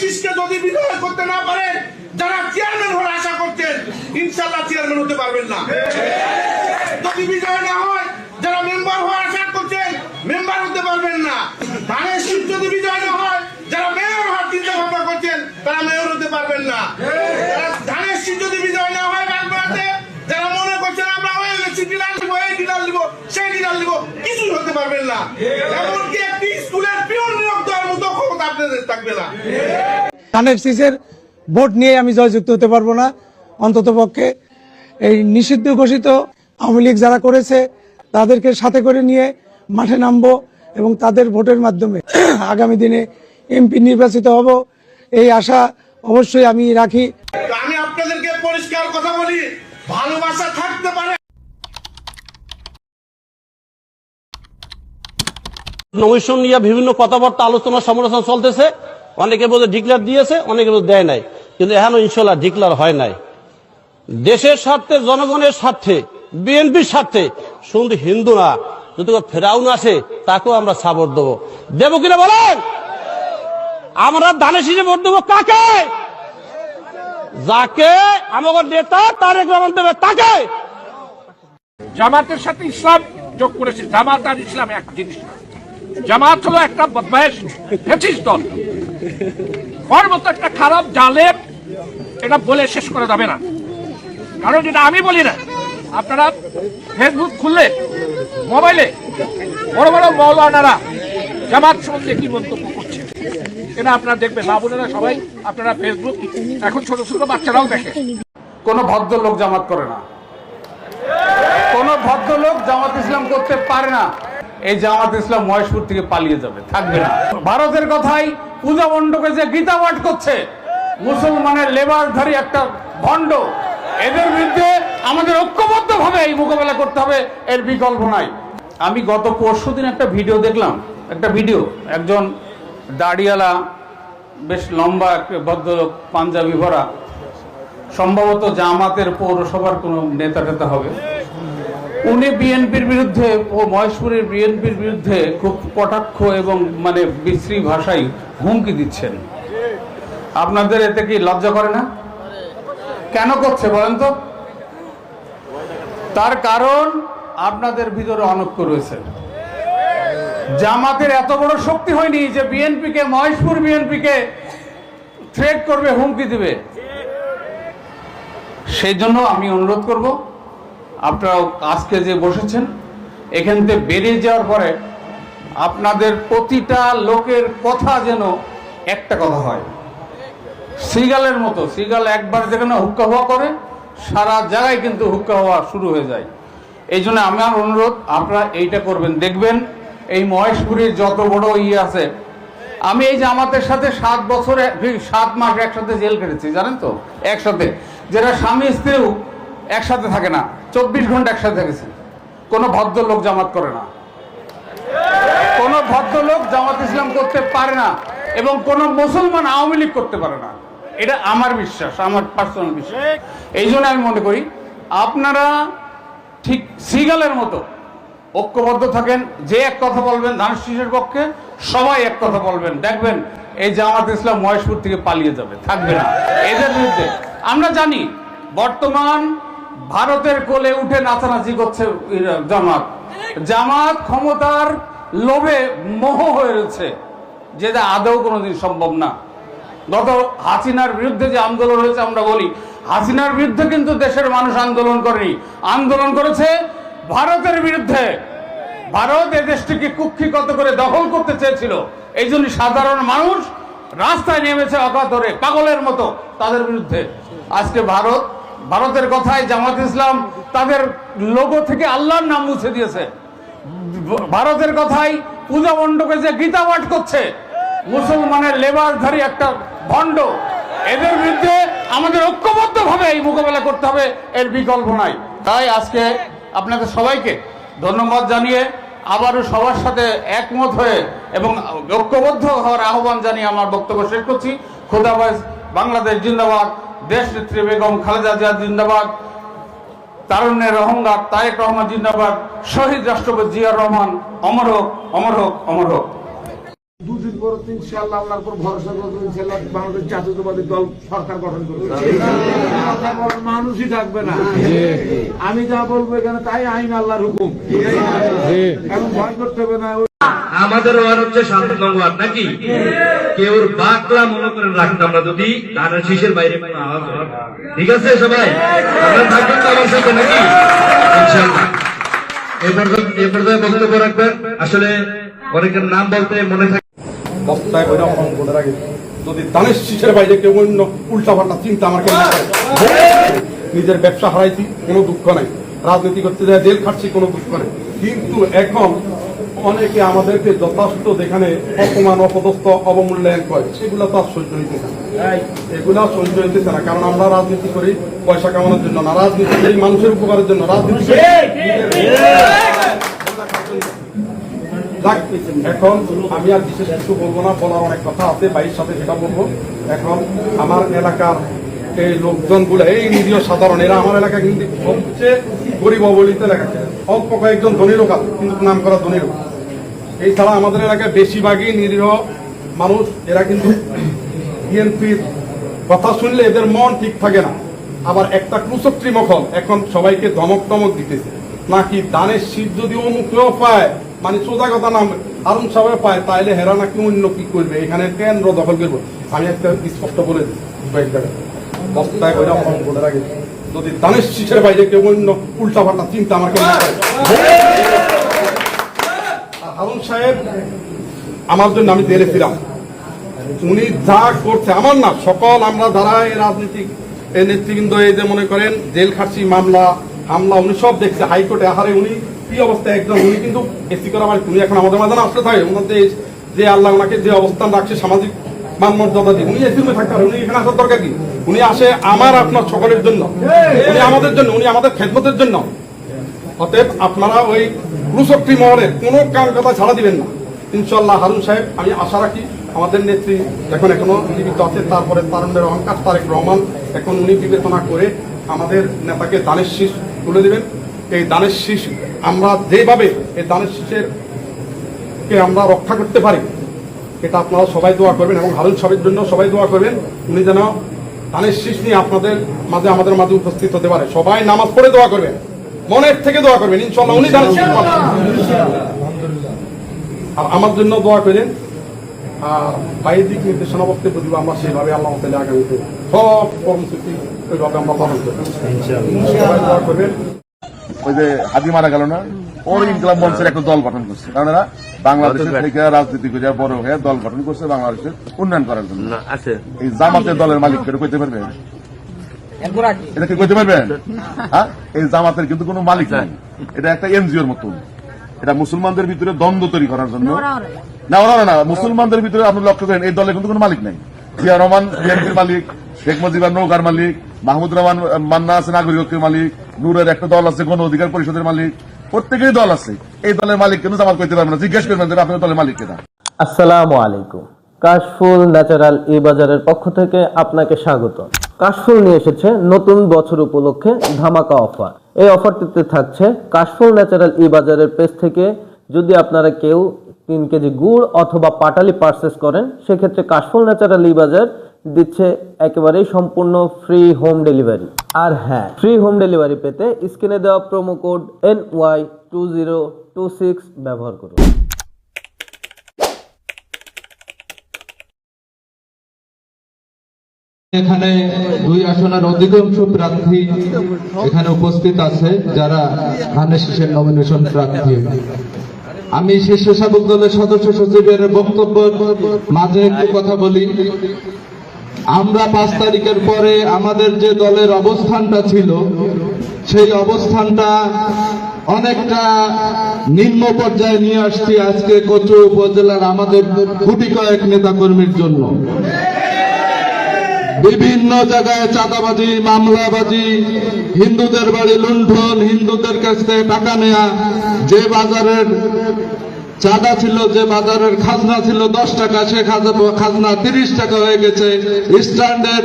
শীষকে যদি বিজয় করতে না পারেন, যারা চেয়ারম্যান হওয়ার আশা করছেন ইনশাল্লাহ চেয়ারম্যান হতে পারবেন না। যদি বিজয় না হয়, যারা মেম্বার হওয়ার আশা করছেন মেম্বার হতে পারবেন না। ধানের শীষ যদি বিজয় না হয়, যারা মেয়র হওয়ার চিন্তা ভাবনা করছেন, তারা মেয়র হতে পারবেন না। সেই ডিলার দিব কিছুই হতে পারবেন না। এমনকি একটি থাকবে না। ভোট নিয়ে আমি জয়যুক্ত হতে পারব না। অন্তত পক্ষে এই নিষিদ্ধ ঘোষিত আওয়ামী লীগ যারা করেছে তাদেরকে সাথে করে নিয়ে মাঠে নামবো এবং তাদের ভোটের মাধ্যমে আগামী দিনে এমপি নির্বাচিত হব। এই আশা অবশ্যই আমি রাখি। আমি আপনাদেরকে পরিষ্কার কথা বলি ভালোবাসা থাকতে পারে নমিশন নিয়ে বিভিন্ন কথাবার্তা, আলোচনা, সমালোচনা চলতেছে। অনেকে বোধহয় ডিক্লার দিয়েছে, অনেকে বোধ দেয় নাই। কিন্তু এখনও ইনশাল্লাহ ডিক্লার হয় নাই। দেশের স্বার্থে, জনগণের স্বার্থে, বিএনপির স্বার্থে, শুধু হিন্দু না, যদি ফেরাউন আসে, তাকেও আমরা সাপোর্ট দেবো। দেবো কিনা বলেন? আমরা ধানের শীষে ভোট দেবো কাকে? যাকে আমাদের নেতা তারেক দেবে, তাকে। জামাতের সাথে ইসলাম যোগ করেছে। জামাত আর ইসলাম এক জিনিস। জামাত হলো একটা বদমাইশ। ফেসিস দল ওর মতো একটা খারাপ জালেম, এটা বলে শেষ করা যাবে না। কারণ এটা আমি বলি না, আপনারা ফেসবুক খুললে, মোবাইলে বড় বড় মৌলানারা জামাত সম্বন্ধে কি মন্তব্য করছে? এটা আপনারা দেখবেন। মা সবাই আপনারা ফেসবুক এখন ছোট ছোট বাচ্চারাও দেখে। কোন ভদ্রলোক জামাত করে না। কোন ভদ্রলোক জামাত ইসলাম করতে পারে না। এই জামাত ইসলাম মহেশপুর থেকে পালিয়ে যাবে, থাকবে না। ভারতের কথাই পূজা মণ্ডপে যে গীতা পাঠ করছে, মুসলমানের লেবারধারী একটা ভণ্ড, এদের বিরুদ্ধে আমাদের ঐক্যবদ্ধ ভাবে এই মোকাবেলা করতে হবে, এর বিকল্প নাই। আমি গত পরশু দিন একটা ভিডিও দেখলাম, একটা ভিডিও, একজন দাড়িয়ালা, বেশ লম্বা ভদ্রলোক, পাঞ্জাবি ভরা, সম্ভবত জামাতের পৌরসভার কোনো নেতা টেতা হবে। উনি বিএনপির বিরুদ্ধে ও মহেশপুরের বিএনপির বিরুদ্ধে খুব কটাক্ষ এবং মানে বিশ্রী ভাষায় হুমকি দিচ্ছেন। আপনাদের এতে কি লজ্জা করে না? কেন করছে বলেন তো? তার কারণ আপনাদের ভিতরে অনক্য রয়েছে। জামাতের এত বড় শক্তি হয়নি যে বিএনপিকে, মহেশপুর বিএনপিকে থ্রেট করবে, হুমকি দিবে। সেই জন্য আমি অনুরোধ করব আপনারা আজকে যে বসেছেন, এখান থেকে বেরিয়ে যাওয়ার পরে আপনাদের প্রতিটা লোকের কথা যেন একটা কথা হয়। সিগালের মতো, সিগাল একবার যেখানে হুক্কা হওয়া করে, সারা জায়গায় কিন্তু হুক্কা হওয়া শুরু হয়ে যায়। এই জন্য আমার অনুরোধ, আপনারা এইটা করবেন। দেখবেন এই মহেশপুরের যত বড় ইয়ে আছে, আমি এই জামাতের সাথে সাত বছর সাত মাস একসাথে জেল কেটেছি জানেন তো? একসাথে। যেটা স্বামী স্ত্রীও একসাথে থাকে না। চব্বিশ ঘণ্টা একসাথে থেকেছে কোনো ভদ্রলোক জামাত করে না। কোন ভদ্রলোক জামাত ইসলাম করতে পারে না এবং কোন মুসলমান আওয়ামী লীগ করতে পারে না। এটা আমার বিশ্বাস, আমার পার্সোনাল বিশ্বাস। এই জন্য আমি মনে করি, আপনারা ঠিক সিগালের মতো ঐক্যবদ্ধ থাকেন, যে এক কথা বলবেন ধানের পক্ষে, সবাই এক কথা বলবেন। দেখবেন, এই জামাত ইসলাম মহেশপুর থেকে পালিয়ে যাবে, থাকবে না। এদের বিরুদ্ধে। আমরা জানি, বর্তমান ভারতের কোলে উঠে নাচানাচি করছে জামাত। জামাত ক্ষমতার লোভে মোহ হয়ে রয়েছে যেটা আদৌ কোনোদিন সম্ভব না। গত হাসিনার বিরুদ্ধে যে আন্দোলন হয়েছে আমরা বলি, হাসিনার বিরুদ্ধে কিন্তু দেশের মানুষ আন্দোলন করেনি। আন্দোলন করেছে ভারতের বিরুদ্ধে। ভারত এ দেশটিকে কুক্ষিগত করে দখল করতে চেয়েছিল। এই জন্য সাধারণ মানুষ রাস্তায় নেমেছে অকাতরে, পাগলের মতো তাদের বিরুদ্ধে। আজকে ভারত ভারতের কথায় জামাত ইসলাম তাদের লোগো থেকে আল্লাহর নাম মুছে দিয়েছে। ভারতের কথাই পূজা মণ্ডপে যে গীতা পাঠ করছে, মুসলমানের লেবারধারী একটা ভণ্ড, এদের বিরুদ্ধে আমাদের ঐক্যবদ্ধ ভাবে এই মোকাবেলা করতে হবে, এর বিকল্প নাই। তাই আজকে আপনাদের সবাইকে ধন্যবাদ জানিয়ে আবারও সবার সাথে একমত হয়ে এবং ঐক্যবদ্ধ হওয়ার আহ্বান জানিয়ে আমার বক্তব্য শেষ করছি। খোদাবাজ বাংলাদেশ জিন্দাবাদ। দেশ নেত্রী বেগম খালেদা জিয়া জিন্দাবাদ তারুণ্যের অহংকার তারেক রহমান জিন্দাবাদ শহীদ রাষ্ট্রপতি জিয়া রহমান অমর হোক অমর হোক অমর হোক। দুদিন পর আল্লাহর উপর ভরসা করব বাংলাদেশ জাতীয়তাবাদী দল সরকার গঠন করবে। মানুষই থাকবে না। আমি যা বলব এখানে তাই আইন আল্লাহর হুকুম। এখন ভয় করতে হবে না আমাদের ওয়ার হচ্ছে শান্তনগর নাকি? কেউ বাকলা মনে করে রাখতাম না যদি ধানের শীষের বাইরে ঠিক আছে সবাই? থাকবেন আমার সাথে, নাকি? নিজের ব্যবসা হারাইছি, কোনো দুঃখ নাই। রাজনীতি করতে যায়, জেল খাটছি, কোনো দুঃখ নেই। কিন্তু এখন অনেকে আমাদেরকে যথার্থ যেখানে অপমান অপদস্থ অবমূল্যায়ন করে সেগুলো তো আর সহ্য হইতেছে না। এগুলা সহ্য হইতেছে না কারণ আমরা রাজনীতি করি পয়সা কামানোর জন্য না রাজনীতি করি মানুষের উপকারের জন্য রাজনীতি এখন আমি আর বিশেষ কিছু বলব না বলার অনেক কথা আছে বাইর সাথে সেটা বলব। এখন আমার এলাকার এই লোকজন লোকজনগুলো এই নিরীহ সাধারণ এরা আমার এলাকা কিন্তু সবচেয়ে গরিব অবলিত এলাকা অল্প কয়েকজন ধনী লোক আছে, কিন্তু নাম করা ধনী লোক। এই ছাড়া আমাদের এলাকায় বেশিরভাগই নিরীহ মানুষ, এরা কিন্তু বিএনপির কথা শুনলে এদের মন ঠিক থাকে না। আবার একটা কুচক্রি মখল এখন সবাইকে ধমক টমক দিতেছে। নাকি দানের শীত যদি অমুকেও পায় মানে সোজা কথা নাম, হারুন সাহেব পায়, তাইলে হেরা নাকি অন্য কি করবে? এখানে কেন্দ্র দখল করব। আমি একটা স্পষ্ট বলে দিচ্ছি বস্তায় ওইটা অঙ্ক করে রাখি। যদি দানের শীষের বাইরে কেউ অন্য উল্টা পাল্টা চিন্তা আমার আর হারুন সাহেব, আমার জন্য আমি জেলে ফিরাম। উনি যা করছে, আমার না, সকল আমরা যারা এই রাজনীতিক, এই নেতৃবৃন্দ এই যে মনে করেন, জেল খাটছি, মামলা, হামলা, উনি সব দেখছে, হাইকোর্টে আহারে উনি কি অবস্থায় একজন উনি কিন্তু এসি করা মানে উনি এখন আমাদের মাঝে না, আসলে থাকে, ওনার যে যে আল্লাহ ওনাকে যে অবস্থান রাখছে, সামাজিক মান মর্যাদা দিয়ে, উনি এসি রুমে থাকতে পারে, উনি এখানে আসার দরকার কি? উনি আসে আমার আপনার সকলের জন্য। উনি আমাদের জন্য, উনি আমাদের খেদমতের জন্য। অতএব আপনারা ওই রুশক্তি মহলের কোনো কাম কথা ছাড়া দিবেন না। ইনশাল্লাহ হারুন সাহেব, আমি আশা রাখি আমাদের নেত্রী এখন এখনও জীবিত আছে, তারপরে তারুণ্যের অহংকার, তারেক রহমান এখন উনি বিবেচনা করে আমাদের নেতাকে দানের শীষ তুলে দেবেন। এই দানের শীষ আমরা যেভাবে, এই দানের শীষের কে আমরা রক্ষা করতে পারি, এটা আপনারা সবাই দোয়া করবেন এবং হারুন সাহেবের জন্য সবাই দোয়া করবেন। উনি যেন ধানের শীষ নিয়ে আপনাদের মাঝে আমাদের মাঝে উপস্থিত হতে পারে। সবাই নামাজ পড়ে দোয়া করবেন। মনের থেকে দোয়া করবেন ইনশাল্লাহ উনি ধানের শীষ পাবেন। আর আমার জন্য দোয়া করেন। আর বাইরের দিক নির্দেশনা বক্তব্য দিব আমরা সেভাবে আল্লাহ তালা আগামীতে সব কর্মসূচি ওইভাবে আমরা পালন করবেন। ওই যে হাজি মারা গেল না? ওর ইনকলাব মঞ্চের একটা দল গঠন করছে। কারণ এরা বাংলাদেশের থেকে রাজনীতি করে বড় হয়ে দল গঠন করছে বাংলাদেশের উন্নয়ন করার জন্য। এই জামাতের দলের মালিক কেউ কইতে পারবে? এটা কি কইতে পারবেন হ্যাঁ? এই জামাতের কিন্তু কোনো মালিক নাই। এটা একটা এনজিওর মতন। এটা মুসলমানদের ভিতরে দ্বন্দ্ব তৈরি করার জন্য। না ওরা না। মুসলমানদের ভিতরে আপনি লক্ষ্য করেন এই দলের কিন্তু কোনো মালিক নাই। জিয়া রহমান বিএনপির মালিক শেখ মুজিবুর নৌকার মালিক মাহমুদ রহমান মান্না আছে নাগরিকের মালিক নূরের একটা দল আছে গণ অধিকার পরিষদের মালিক। প্রত্যেকেরই দল আছে। এই দলের মালিক কিন্তু জামাত করতে পারবে না? জিজ্ঞেস করবেন আপনার দলের মালিক কেনা আসসালামু আলাইকুম। কাশফুল ন্যাচারাল ই বাজারের পক্ষ থেকে আপনাকে স্বাগত। কাশফুল নিয়ে এসেছে নতুন বছর উপলক্ষে ধামাকা অফার। এই অফারটিতে থাকছে কাশফুল ন্যাচারাল ই বাজারের পেজ থেকে যদি আপনারা কেউ তিন কেজি গুড় অথবা পাটালি পার্সেস করেন, সেক্ষেত্রে কাশফুল ন্যাচারাল ই বাজার দিচ্ছে একেবারেই সম্পূর্ণ ফ্রি হোম ডেলিভারি আর হ্যাঁ ফ্রি হোম ডেলিভারি পেতে স্ক্রিনে দেওয়া promo code N Y two zero two six ব্যবহার করুন। এখানে দুই আসনের অধিকাংশ প্রার্থী এখানে উপস্থিত আছে, যারা ধানের শীষের নমিনেশন প্রার্থী। আমি স্বেচ্ছাসেবক দলের সদস্য সচিবের বক্তব্য মাঝে একটু কথা বলি। আমরা পাঁচ তারিখের পরে আমাদের যে দলের অবস্থানটা ছিল, সেই অবস্থানটা অনেকটা নিম্ন পর্যায়ে নিয়ে আসছি আজকে কচু উপজেলার আমাদের গুটি কয়েক নেতাকর্মীর জন্য। বিভিন্ন জায়গায় চাঁদাবাজি, মামলাবাজি, হিন্দুদের বাড়ি লুণ্ঠন, হিন্দুদের কাছ থেকে টাকা নেয়া, যে বাজারের চাঁদা ছিল যে বাজারের খাজনা ছিল, দশ টাকা, সে খাজা- খাজনা তিরিশ টাকা হয়ে গেছে। স্ট্যান্ডের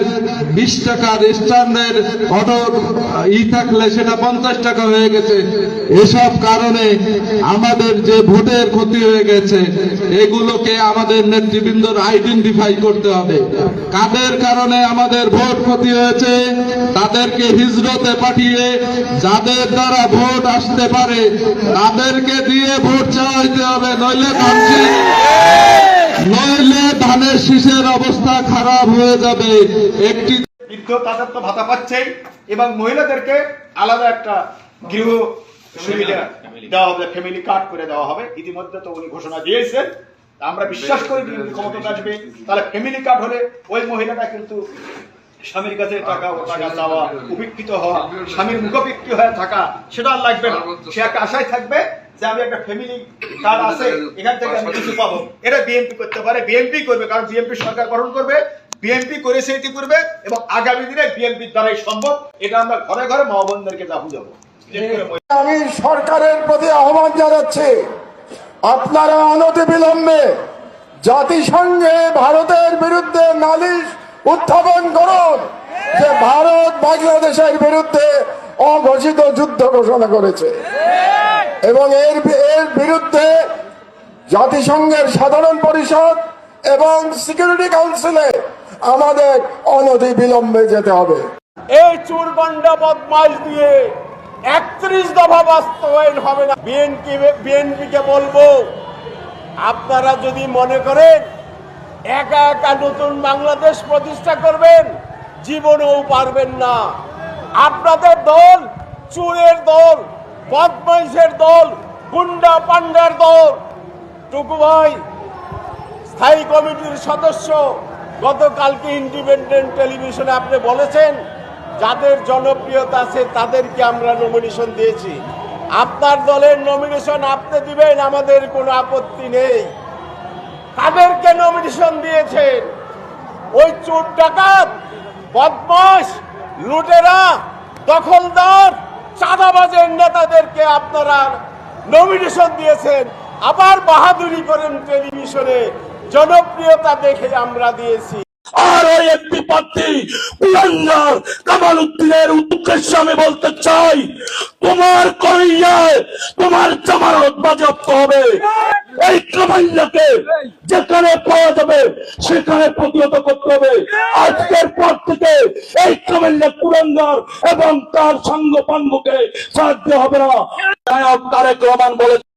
বিশ টাকার স্ট্যান্ডের অটো ই থাকলে সেটা পঞ্চাশ টাকা হয়ে গেছে। এসব কারণে আমাদের যে ভোটের ক্ষতি হয়ে গেছে, এগুলোকে আমাদের নেতৃবৃন্দর আইডেন্টিফাই করতে হবে। কাদের কারণে আমাদের ভোট ক্ষতি হয়েছে, তাদেরকে হিজরতে পাঠিয়ে যাদের দ্বারা ভোট আসতে পারে, তাদেরকে দিয়ে ভোট চাইতে হবে, নইলে নইলে ধানের শীষের অবস্থা খারাপ হয়ে যাবে। একটি বৃদ্ধ তাদের তো ভাতা পাচ্ছেই এবং মহিলাদেরকে আলাদা একটা গৃহ সুবিধা দেওয়া হবে ফ্যামিলি কার্ড করে দেওয়া হবে। ইতিমধ্যে তো উনি ঘোষণা দিয়েছেন। আমরা বিশ্বাস করি ক্ষমতা আসবে। তাহলে ফ্যামিলি কার্ড হলে ওই মহিলাটা কিন্তু স্বামীর কাছে টাকা টাকা চাওয়া, উপেক্ষিত হওয়া, স্বামীর মুখোপেক্ষী হয়ে থাকা, সেটা আর লাগবে না। সে একটা আশায় থাকবে যে আমি একটা ফ্যামিলি কার্ড আছে এখান থেকে আমি কিছু পাবো। এটা বিএনপি করতে পারে বিএনপি করবে কারণ বিএনপি সরকার গঠন করবে বিএনপি করেছে ইতিপূর্বে এবং আগামী দিনে বিএনপির দ্বারাই সম্ভব। এটা আমরা ঘরে ঘরে মা বোনদেরকে যাব যাব আমি সরকারের প্রতি আহ্বান জানাচ্ছি আপনারা অনতি বিলম্বে জাতিসংঘে ভারতের বিরুদ্ধে নালিশ উত্থাপন করুন যে ভারত বাংলাদেশের বিরুদ্ধে অঘোষিত যুদ্ধ ঘোষণা করেছে। এবং এর এর বিরুদ্ধে জাতিসংঘের সাধারণ পরিষদ এবং সিকিউরিটি কাউন্সিলে আমাদের অনতি বিলম্বে যেতে হবে। এই চুরগন্ডা বদমাইশ দিয়ে একত্রিশ দফা বাস্তবায়ন হবে না। বিএনপি বিএনপিকে বলব, আপনারা যদি মনে করেন, একা একা নতুন বাংলাদেশ প্রতিষ্ঠা করবেন, জীবনেও পারবেন না। আপনাদের দল, চুরের দল বদমাইশের দল, গুন্ডা পান্ডার দল। টুকু ভাই, স্থায়ী কমিটির সদস্য, গতকালকে ইন্ডিপেন্ডেন্ট টেলিভিশনে আপনি বলেছেন, যাদের জনপ্রিয়তা আছে তাদেরকে আমরা নমিনেশন দিয়েছি। আপনার দলের নমিনেশন আপনি দিবেন, আমাদের কোনো আপত্তি নেই। তাদেরকে নমিনেশন দিয়েছেন? ওই চোর ডাকাত বদমাস লুটেরা, দখলদার চাঁদাবাজের নেতাদেরকে আপনারা নমিনেশন দিয়েছেন। আবার বাহাদুরি করেন টেলিভিশনে। জনপ্রিয়তা দেখে আমরা দিয়েছি। আর ওই একটি আমি বলতে চাই, তোমার কইয়ায় তোমার জামানত বাজেয়াপ্ত হবে। এই কামাইয়াকে যেখানে পাওয়া যাবে সেখানে প্রতিহত করতে হবে। আজকের পর থেকে এই কামাইয়া কুরঙ্গার এবং তার সঙ্গ পাঙ্গকে সাহায্য হবে না। তারেক রহমান বলে